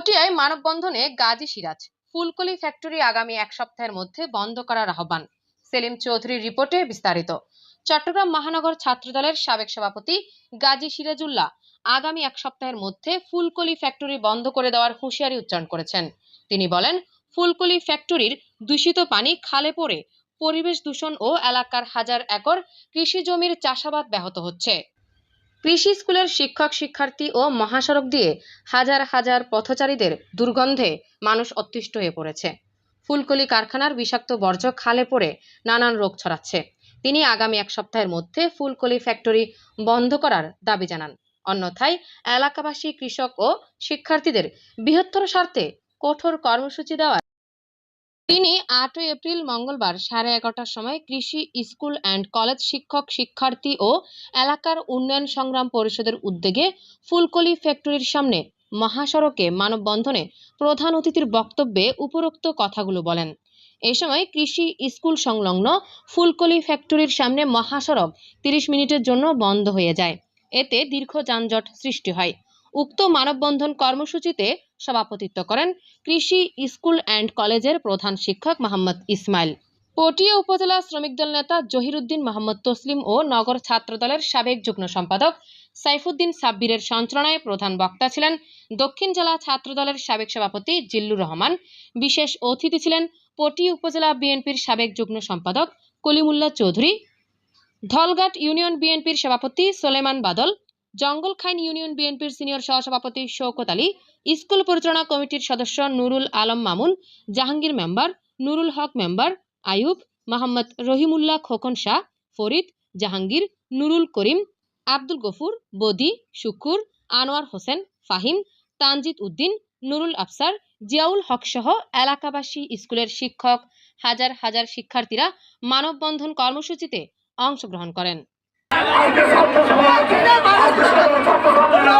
পটিয়ায় মানববন্ধনে গাজী সিরাজ। ফুলকলি ফ্যাক্টরি আগামী এক সপ্তাহের মধ্যে বন্ধ করার আহ্বান। সেলিম চৌধুরীর রিপোর্টে বিস্তারিত। চট্টগ্রাম মহানগর ছাত্রদলের সাবেক সভাপতি গাজী সিরাজুল্লাহ আগামী এক সপ্তাহের মধ্যে ফুলকলি ফ্যাক্টরি বন্ধ করে দেওয়ার হুঁশিয়ারি উচ্চারণ করেছেন। তিনি বলেন, ফুলকলি ফ্যাক্টরির দূষিত পানি খালে পড়ে পরিবেশ দূষণ ও এলাকার হাজার একর কৃষি জমির চাষাবাদ ব্যাহত হচ্ছে। কৃষি স্কুলের শিক্ষক, শিক্ষার্থী ও মহাসড়ক দিয়ে হাজার হাজার পথচারীদের দুর্গন্ধে মানুষ অতিষ্ঠ হয়ে পড়েছে। ফুলকলি কারখানার বিষাক্ত বর্জ্য খালে পড়ে নানান রোগ ছড়াচ্ছে। তিনি আগামী এক সপ্তাহের মধ্যে ফুলকলি ফ্যাক্টরি বন্ধ করার দাবি জানান। অন্যথায় এলাকাবাসী কৃষক ও শিক্ষার্থীদের বৃহত্তর স্বার্থে কঠোর কর্মসূচি দেওয়ার তিনি আটই এপ্রিল মঙ্গলবার সাড়ে এগারোটার সময় কৃষি স্কুল অ্যান্ড কলেজ শিক্ষক, শিক্ষার্থী ও এলাকার উন্নয়ন সংগ্রাম পরিষদের উদ্যোগে ফুলকলি ফ্যাক্টরির সামনে মহাসড়কে মানববন্ধনে প্রধান অতিথির বক্তব্যে উপরোক্ত কথাগুলো বলেন। এ সময় কৃষি স্কুল সংলগ্ন ফুলকলি ফ্যাক্টরির সামনে মহাসড়ক তিরিশ মিনিটের জন্য বন্ধ হয়ে যায়। এতে দীর্ঘ যানজট সৃষ্টি হয়। উক্ত মানববন্ধন কর্মসূচিতে সভাপতিত্ব করেন কৃষি স্কুল অ্যান্ড কলেজের প্রধান শিক্ষক মোহাম্মদ ইসমাইল। পটিয়া উপজেলা শ্রমিক দল নেতা জহিরুদ্দিন মোহাম্মদ তসলিম ও নগর ছাত্রদলের সাবেক যুগ্ম সম্পাদক সাইফুদ্দিন সাব্বিরের সঞ্চালনায় প্রধান বক্তা ছিলেন দক্ষিণ জেলা ছাত্র দলের সাবেক সভাপতি জিল্লুর রহমান। বিশেষ অতিথি ছিলেন পটিয়া উপজেলা বিএনপির সাবেক যুগ্ম সম্পাদক কলিমুল্লাহ চৌধুরী। ধলঘাট ইউনিয়ন বিএনপির সভাপতি সোলেমান বাদল। জঙ্গলখাইন ইউনিয়ন বিএনপির সিনিয়র সহসভাপতি শওকত আলী, স্কুল পরিচালনা কমিটির সদস্য নুরুল আলম মামুন, জাহাঙ্গীর মেম্বার নুরুল হক মেম্বার আয়ুব মোহাম্মদ রহিমুল্লাহ খোকন শাহ, ফরিদ জাহাঙ্গীর, নুরুল করিম, আব্দুল গফুর, বদি শুকুর, আনোয়ার হোসেন, ফাহিম, তানজিদ উদ্দিন, নুরুল আফসার, জিয়াউল হক সহ এলাকাবাসী স্কুলের শিক্ষক। হাজার হাজার শিক্ষার্থীরা মানববন্ধন কর্মসূচিতে অংশগ্রহণ করেন। আমরা